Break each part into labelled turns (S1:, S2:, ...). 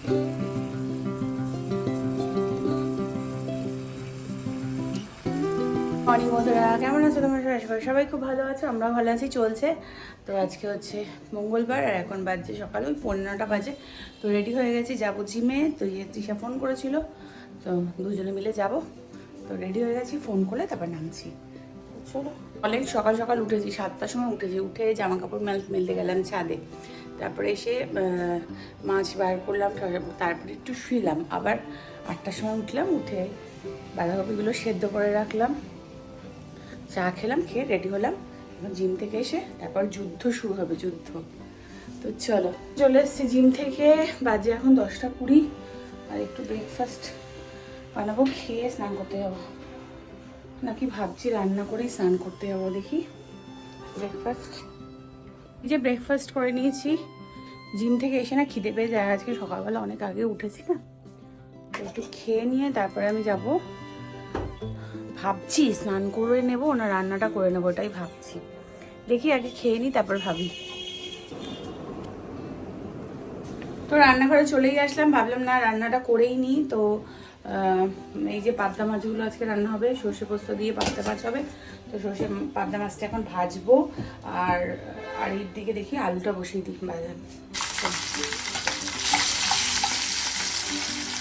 S1: Morning বন্ধুরা, কেমন আছো তোমার? সবাই সবাই খুব ভালো আছো? আমরা ভালো আছি, চলছে। তো আজকে হচ্ছে মঙ্গলবার, আর এখন বাজছে সকাল, ওই পনেরোটা বাজে। তো রেডি হয়ে গেছি, যাব জিমে। তো ইয়ে তৃষা ফোন করেছিল। তো দুজনে মিলে যাব। তো রেডি হয়ে গেছি ফোন করলে তারপর নামছি। চলো। অনেক সকাল সকাল উঠেছি, সাতটার সময় উঠেছি। উঠে জামা কাপড় মেল মেলতে গেলাম ছাদে। তারপরে এসে মাছ বার করলাম তারপরে একটু শুইলাম। আবার আটটার সময় উঠলাম, উঠে বাঁধাকপিগুলো সেদ্ধ করে রাখলাম। চা খেলাম, খেয়ে রেডি হলাম। এখন জিম থেকে এসে তারপর যুদ্ধ শুরু হবে, যুদ্ধ। তো চলো, চলে এসছি জিম থেকে। বাজে এখন দশটা কুড়ি। আর একটু ব্রেকফাস্ট বানাবো, খেয়ে স্নান করতে যাব। নাকি ভাবছি রান্না করেই স্নান করতে যাব দেখি। ব্রেকফাস্ট এই যে ব্রেকফাস্ট করে নিয়েছি। জিম থেকে এসে না খিদে পেয়ে যায়। আজকে সকালবেলা অনেক আগে উঠেছি না। একটু খেয়ে নিয়ে তারপরে আমি যাব। ভাবছি স্নান করে নেব না রান্নাটা করে নেব ওটাই ভাবছি। দেখি আগে খেয়ে নিই তারপর ভাবি। তো রান্নাঘরে চলেই আসলাম। ভাবলাম না রান্নাটা করেই নিই। তো এই যে পাবদা মাছগুলো আজকে রান্না হবে, সর্ষে পোস্ত দিয়ে পাবদা মাছ হবে। তো সর্ষে পাবদা মাছটা এখন ভাজবো আর আর এর দিকে দেখি আলুটা বসিয়ে দিই বাজার।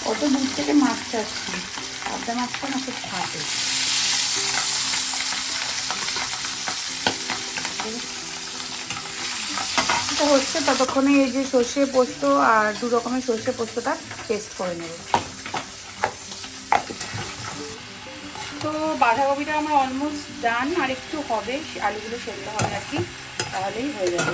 S1: কত দূর থেকে মাছ আসছে। পাবদা মাছটা না খুব এটা হচ্ছে ততক্ষণে এই যে সর্ষে পোস্ত আর দু রকমের সর্ষে পোস্তটা টেস্ট করে নেব তো বাঁধাকপিটা আমার অলমোস্ট ডান আর একটু হবে আলুগুলো সেদ্ধ হবে আর কি, তাহলেই হয়ে যাবে।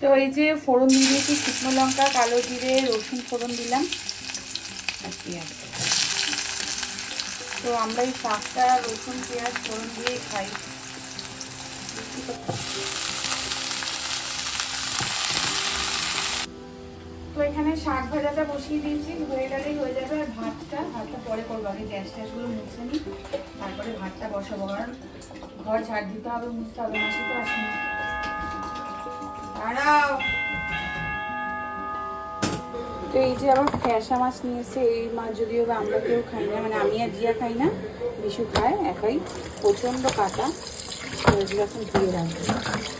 S1: তো এই যে ফোড়ন দিয়ে দিয়েছি, শুকনো লঙ্কা, কালো জিরে, রসুন ফোড়ন দিলাম। আর পেঁয়াজ তো আমরা এই শাকটা রসুন, পেঁয়াজ, ফোড়ন দিয়ে খাই। তো এখানে শাক ভাজাটা বসিয়ে দিয়েছি, হয়ে গেলেই হয়ে যাবে আর ভাতটা। ভাতটা পরে করব, আগে গ্যাস ট্যাসগুলো মুছে নিই, তারপরে ভাতটা বসাবো। কারণ ঘর ঝাড় দিতে হবে, মুছতে হবে মাসি তো আসেনি দাঁড়াও। তো এই যে আবার ফ্যাসা মাছ নিয়েছে, এই মাছ যদিও বা আমরা কেউ খাই না মানে আমি আর জিয়া খাই না, বিশু খায়, একাই, প্রচণ্ড কাটা, তো এগুলো এখন দিয়ে রাখব।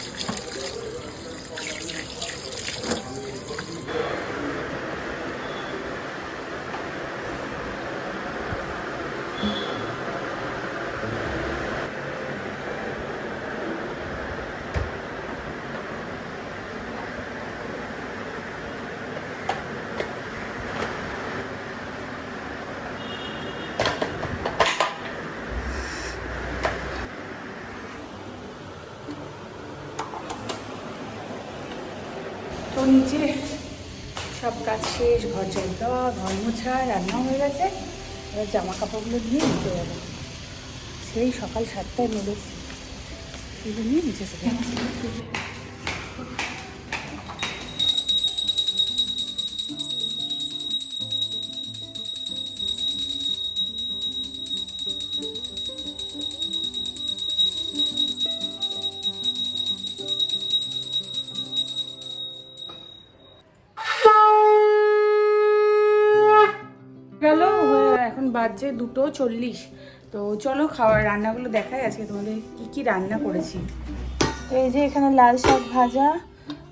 S1: তো নিচে। সব কাজ শেষ, ঘর ঝাড় দেওয়া, ঘর মোছা, রান্না হয়ে গেছে। এবার জামা কাপড়গুলো নিয়ে নিচে যাব। সেই সকাল সাতটায় মেরেছি এগুলো নিয়ে নিচে চলে বাজছে দুটো চল্লিশ। তো চলো খাওয়ার রান্নাগুলো দেখাই আজকে তোমাদের কি কি রান্না করেছি। তো এই যে এখানে লাল শাক ভাজা,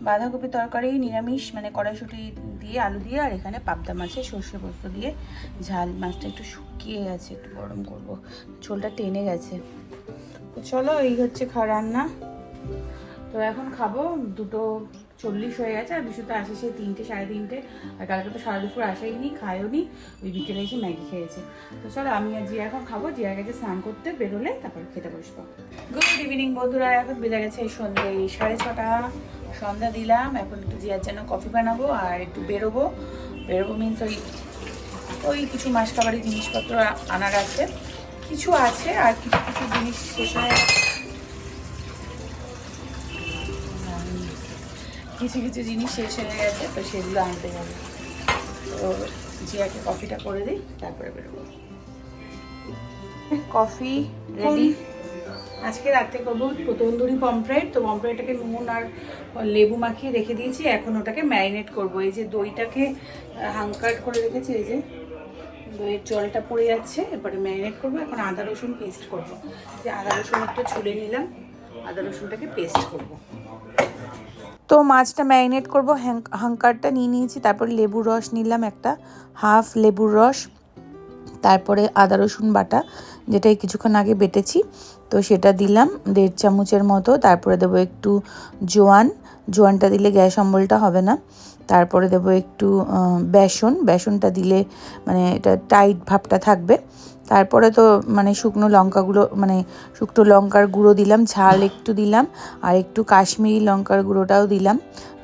S1: বাঁধাকপি তরকারি, নিরামিষ মানে কড়াইশুটি দিয়ে, আলু দিয়ে, আর এখানে পাবদা মাছের সর্ষে পোস্ত দিয়ে ঝাল। মাছটা একটু শুকিয়ে গেছে, একটু গরম করব। ঝোলটা টেনে গেছে। তো চলো এই হচ্ছে খাওয়া রান্না। তো এখন খাব, দুটো চল্লিশ হয়ে গেছে, আর বিশুতে আসে সেই তিনটে, সাড়ে তিনটে, আর কালকে তো সারা দুপুর আসেইনি খায়ও নি, ওই বিকেলে এসে ম্যাগি খেয়েছে। তো চলো আমি আর জিয়া এখন খাব জিয়া গেছে স্নান করতে বেরোলে তারপর খেতে বসবো। গুড ইভিনিং বন্ধুরা, এখন বেজে গেছে সন্ধ্যে সাড়ে ছটা। সন্ধ্যা দিলাম, এখন একটু জিয়ার জন্য কফি বানাবো আর একটু বেরোবো। বেরোবো মিনস ওই ওই কিছু মাস খাবারের জিনিসপত্র আনার আছে। কিছু আছে আর কিছু কিছু জিনিস শেষ হয়ে কিছু কিছু জিনিস শেষ হয়ে গেছে তো সেগুলো আনতে যাবে
S2: তো জিয়াকে কফিটা করে দিই তারপরে বেরোবো। কফি রেডি আজকে রাতে করব তন্দুরি পমফ্রেট তো পমফ্রেটটাকে নুন আর লেবু মাখিয়ে রেখে দিয়েছি এখন ওটাকে ম্যারিনেট করব। এই যে দইটাকে হাঙ্কার করে রেখেছি এই যে দইয়ের জলটা পড়ে যাচ্ছে এরপরে ম্যারিনেট করব। এখন আদা রসুন পেস্ট করব। যে আদা রসুন একটু ছুলে নিলাম আদা রসুনটাকে পেস্ট করব। তো মাছটা ম্যারিনেট করব হাঙ্কারটা নিয়ে নিয়েছি, তারপর লেবুর রস নিলাম একটা, হাফ লেবুর রস, তারপরে আদা রসুন বাটা যেটা কিছুক্ষণ আগে বেটেছি, তো সেটা দিলাম, দেড় চামচের মতো, তারপরে দেবো একটু জোয়ান, জোয়ানটা দিলে গ্যাস অম্বলটা হবে না, তারপরে দেবো একটু বেসন, বেসনটা দিলে মানে এটা টাইট ভাবটা থাকবে তারপরে তো মানে শুকনো লঙ্কাগুলো মানে শুকনো লঙ্কার গুঁড়ো দিলাম, ঝাল একটু দিলাম, আর একটু কাশ্মীরি লঙ্কার গুঁড়োটাও দিলাম,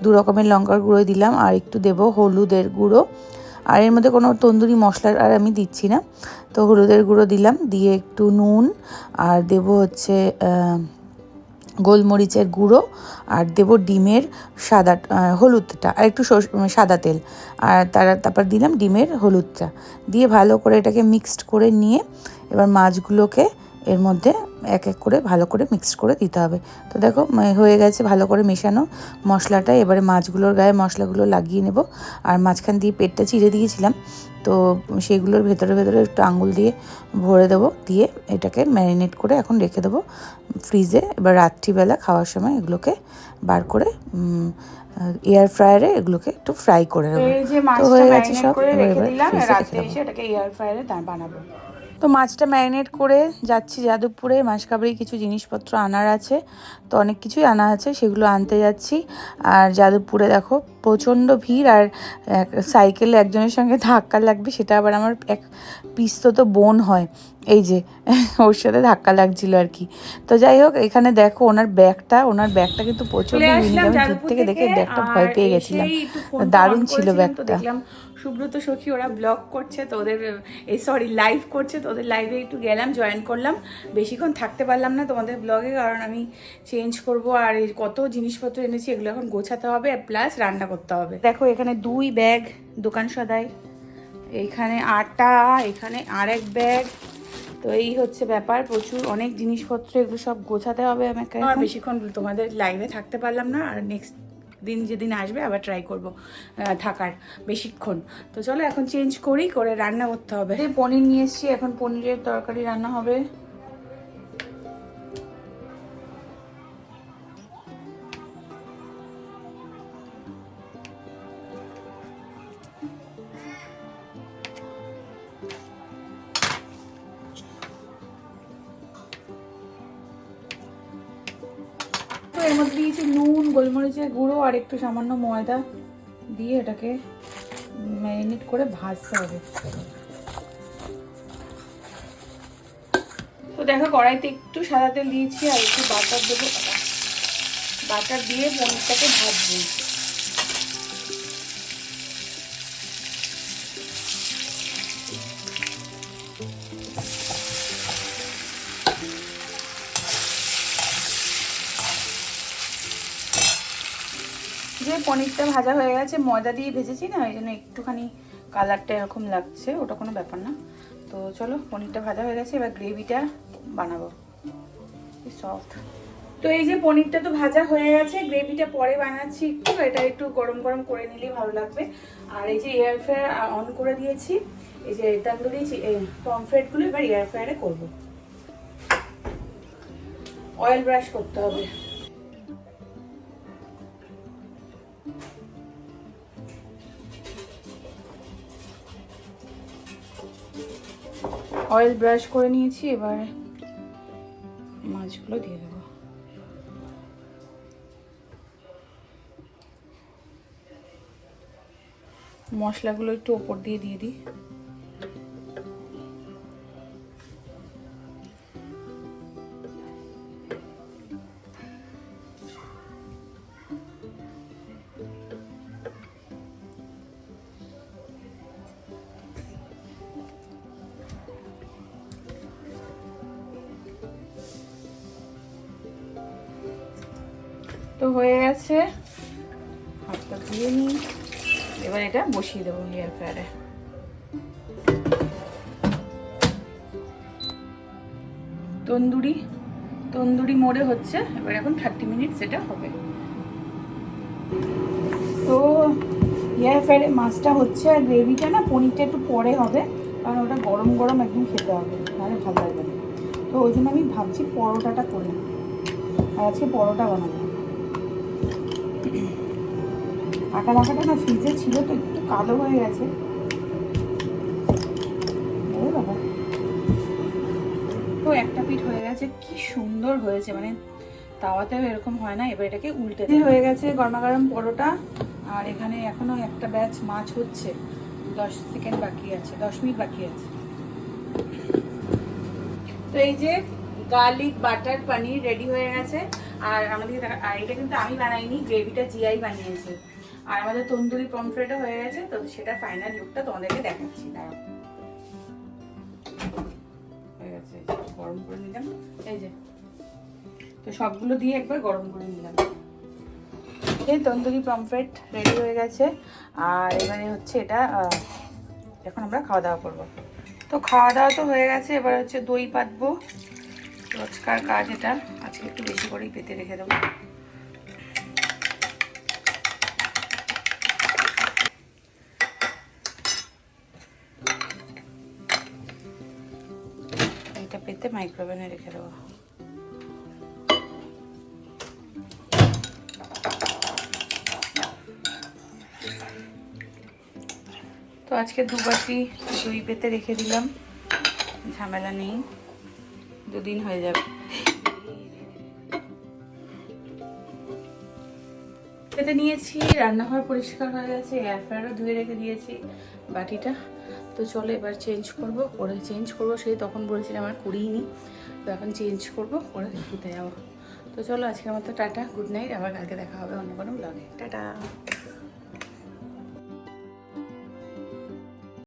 S2: দু রকমের লঙ্কার গুঁড়ো দিলাম, আর একটু দেবো হলুদের গুঁড়ো। আর এর মধ্যে কোনো তন্দুরি মশলা আর আমি দিচ্ছি না। তো হলুদের গুঁড়ো দিলাম, দিয়ে একটু নুন, আর দেব হচ্ছে গোলমরিচের গুঁড়ো আর দেব ডিমের সাদা হলুদটা, আর একটু সাদা তেল। আর তার, তারপর দিলাম ডিমের হলুদটা। দিয়ে ভালো করে এটাকে মিক্সড করে নিয়ে এবার মাছগুলোকে এর মধ্যে এক এক করে ভালো করে মিক্সড করে দিতে হবে। তো দেখো হয়ে গেছে ভালো করে মেশানো। মশলাটা এবারে মাছগুলোর গায়ে মশলাগুলো লাগিয়ে নেব। আর মাঝখান দিয়ে পেটটা চিড়ে দিয়েছিলাম। তো সেগুলোর ভেতরে ভেতরে একটু আঙুল দিয়ে ভরে দেবো। দিয়ে এটাকে ম্যারিনেট করে এখন রেখে দেবো। ফ্রিজে এবার রাত্রিবেলা খাওয়ার সময় এগুলোকে বার করে এয়ার ফ্রায়ারে এগুলোকে একটু ফ্রাই করে নেব। তো হয়ে গেছে সব এবার এবার ফ্রিজে রেখে দেবো।
S1: এটাকে এয়ার ফ্রায়ারে বানাবো।
S2: তো মাছটা ম্যারিনেট করে যাচ্ছি যাদবপুরে। মাসকাবারি কিছু জিনিসপত্র আনার আছে, তো অনেক কিছুই আনা আছে, সেগুলো আনতে যাচ্ছি। আর যাদবপুরে দেখো, প্রচণ্ড ভিড়, আর সাইকেলে একজনের সঙ্গে ধাক্কা লাগবে, সেটা আবার আমার এক পিস্তত তো বোন হয়। এই যে ওর সাথে ধাক্কা লাগছিল আর কি। তো যাই হোক এখানে দেখো ওনার ব্যাগটা ওনার ব্যাগটা কিন্তু আমি দূর থেকে দেখে ব্যাগটা ভয় পেয়ে গেছিলাম। দারুণ ছিল ব্যাগটা।
S1: সুব্রত সখী ওরা ব্লগ করছে তো ওদের এই সরি লাইভ করছে তো ওদের লাইভে একটু গেলাম জয়েন করলাম। বেশিক্ষণ থাকতে পারলাম না তোমাদের ব্লগে কারণ আমি চেঞ্জ করব আর এই কত জিনিসপত্র এনেছি এগুলো এখন গোছাতে হবে আর প্লাস রান্না করতে হবে। দেখো এখানে দুই ব্যাগ দোকান সদাই। এইখানে আটা এখানে আরেক ব্যাগ তো এই হচ্ছে ব্যাপার প্রচুর অনেক জিনিসপত্র এগুলো সব গোছাতে হবে আমাকে আর বেশিক্ষণ তোমাদের লাইভে থাকতে পারলাম না আর নেক্সট দিন যেদিন আসবে আবার ট্রাই করব থাকার বেশিক্ষণ। তো চলো এখন চেঞ্জ করি করে রান্না করতে হবে। পনির নিয়ে এসছি এখন পনিরের তরকারি রান্না হবে। এর মধ্যে দিয়েছি নুন, গোলমরিচের গুঁড়ো আর একটু সামান্য ময়দা দিয়ে এটাকে ম্যারিনেট করে ভাজতে হবে। তো দেখো কড়াইতে একটু সাদা তেল দিয়েছি আর একটু বাটার দেবো। বাটার দিয়ে পনিরটাকে ভাজবো। পনিরটা ভাজা হয়ে গেছে, ময়দা দিয়ে ভেজেছি না, ওই জন্য একটুখানি কালারটা এরকম লাগছে, ওটা কোনো ব্যাপার না। তো চলো, পনিরটা ভাজা হয়ে গেছে, এবার গ্রেভিটা বানাবো। সফট তো এই যে পনিরটা তো ভাজা হয়ে গেছে, গ্রেভিটা পরে বানাচ্ছি একটু, এটা একটু গরম গরম করে নিলেই ভালো লাগবে। আর এই যে এয়ার ফ্রায়ার অন করে দিয়েছি, এই যে তান্দুরি পমফ্রেটগুলো এবার এয়ার ফ্রায়ারে করব। অয়েল ব্রাশ করতে হবে। অয়েল ব্রাশ করে নিয়েছি এবার মাছগুলো দিয়ে দেবো। মশলাগুলো একটু ওপর দিয়ে দিয়ে দিই। তো হয়ে গেছে। হাতটা ধুয়ে নিই। এবার এটা বসিয়ে দেবো এয়ার ফ্রায়ারে তন্দুরি তন্দুরি মোড়ে হচ্ছে। এবার এখন থার্টি মিনিট সেটা হবে। তো এয়ার ফ্রায়ারে মাছটা হচ্ছে আর গ্রেভিটা না পনিরটা একটু পরে হবে। কারণ ওটা গরম গরম একদম খেতে হবে, নাহলে ভালো লাগবে তো ওই জন্য আমি ভাবছি পরোটাটা করি আর আজকে পরোটা বানাবো। আটা মাখাটা না ফ্রিজে ছিল তো একটু কালো হয়ে গেছে। তো একটা পিঠ হয়ে গেছে কি সুন্দর হয়েছে মানে তাওয়াতেও এরকম হয় না এবার এটাকে উল্টে হয়ে গেছে গরমা গরম পরোটা আর এখানে এখনও একটা ব্যাচ মাছ হচ্ছে। দশ সেকেন্ড বাকি আছে দশ মিনিট বাকি আছে। তো এই যে গার্লিক বাটার পনির রেডি হয়ে গেছে। আর আমাদের আর এটা কিন্তু আমি বানাইনি, গ্রেভিটা জিআই বানিয়েছে। আর আমাদের তন্দুরি পমফ্রেটও হয়ে গেছে, তো সেটা ফাইনাল লুকটা তোমাদেরকে দেখাচ্ছি, দাঁড়াও। গরম করে নিলাম। এই যে, তো সবগুলো দিয়ে একবার গরম করে নিলাম। এই তন্দুরি পমফ্রেট রেডি হয়ে গেছে। আর এবারে হচ্ছে এটা এখন আমরা খাওয়া দাওয়া করব। তো খাওয়া দাওয়া তো হয়ে গেছে, এবার হচ্ছে দই পাতবো। রোজকার কাজ এটা। আজকে একটু বেশি করেই পেতে রেখে দেবো। এটা পেতে মাইক্রোওভেনে রেখে দেবো। তো আজকে দু বাটি দই পেতে রেখে দিলাম। ঝামেলা নেই। দুদিন হয়ে যাবে। পেতে নিয়েছি, রান্নাঘর পরিষ্কার হয়ে গেছে এয়ার ফ্রায়ারও ধুয়ে রেখে দিয়েছি, বাটিটা। তো চলো এবার চেঞ্জ করব, করে চেঞ্জ করব সে তখন বলেছিলাম আমার করিই নি, তো এখন চেঞ্জ করব, করে শুতে যাব। তো চলো আজকের মতো টাটা গুড নাইট আবার কালকে দেখা হবে অন্য কোনো ব্লগে টাটা।